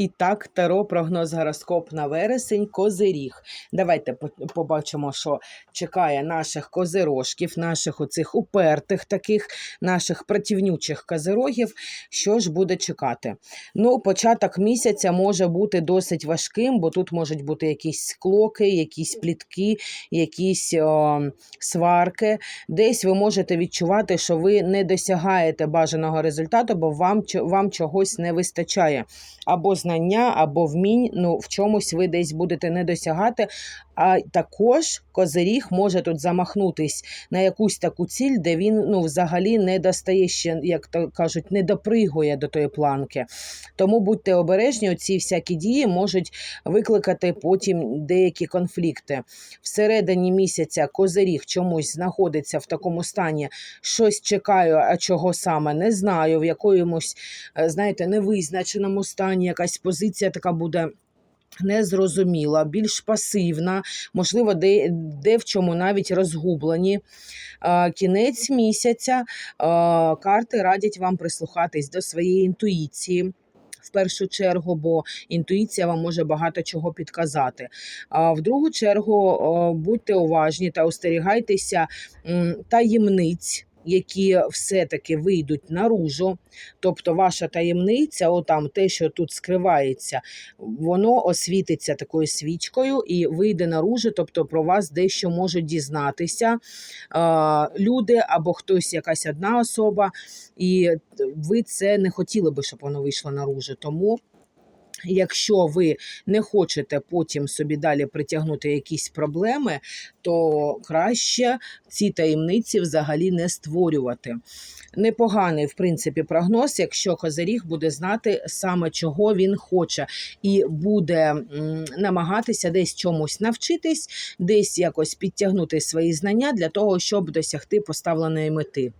І так, таро прогноз гороскоп на вересень, козиріг. Давайте побачимо, що чекає наших козирожків, наших оцих упертих таких, наших противнючих козирогів. Що ж буде чекати? Ну, початок місяця може бути досить важким, бо тут можуть бути якісь склоки, якісь плітки, якісь о, сварки. Десь ви можете відчувати, що ви не досягаєте бажаного результату, бо вам, вам чогось не вистачає. Або знання, або вмінь. Ну, в чомусь ви десь будете не досягати. А також козиріг може тут замахнутись на якусь таку ціль, де він ну, взагалі не достає ще, як то кажуть, не допригує до тої планки. Тому будьте обережні, ці всякі дії можуть викликати потім деякі конфлікти. Всередині місяця козиріг чомусь знаходиться в такому стані, щось чекаю, а чого саме не знаю, в якомусь, е, знаєте, невизначеному стані якась позиція така буде. Незрозуміла, більш пасивна, можливо, де, де в чому навіть розгублені. Кінець місяця карти радять вам прислухатись до своєї інтуїції. В першу чергу, бо інтуїція вам може багато чого підказати. А в другу чергу будьте уважні та остерігайтеся таємниць, які все-таки вийдуть наружу. Тобто, ваша таємниця, отам те, що тут скривається, воно освітиться такою свічкою і вийде наружу, тобто про вас дещо можуть дізнатися люди або хтось, якась одна особа, і ви це не хотіли би, щоб воно вийшло наружу. Тому. Якщо ви не хочете потім собі далі притягнути якісь проблеми, то краще ці таємниці взагалі не створювати. Непоганий, в принципі, прогноз, якщо козиріг буде знати саме чого він хоче, і буде намагатися десь чомусь навчитись, десь якось підтягнути свої знання для того, щоб досягти поставленої мети.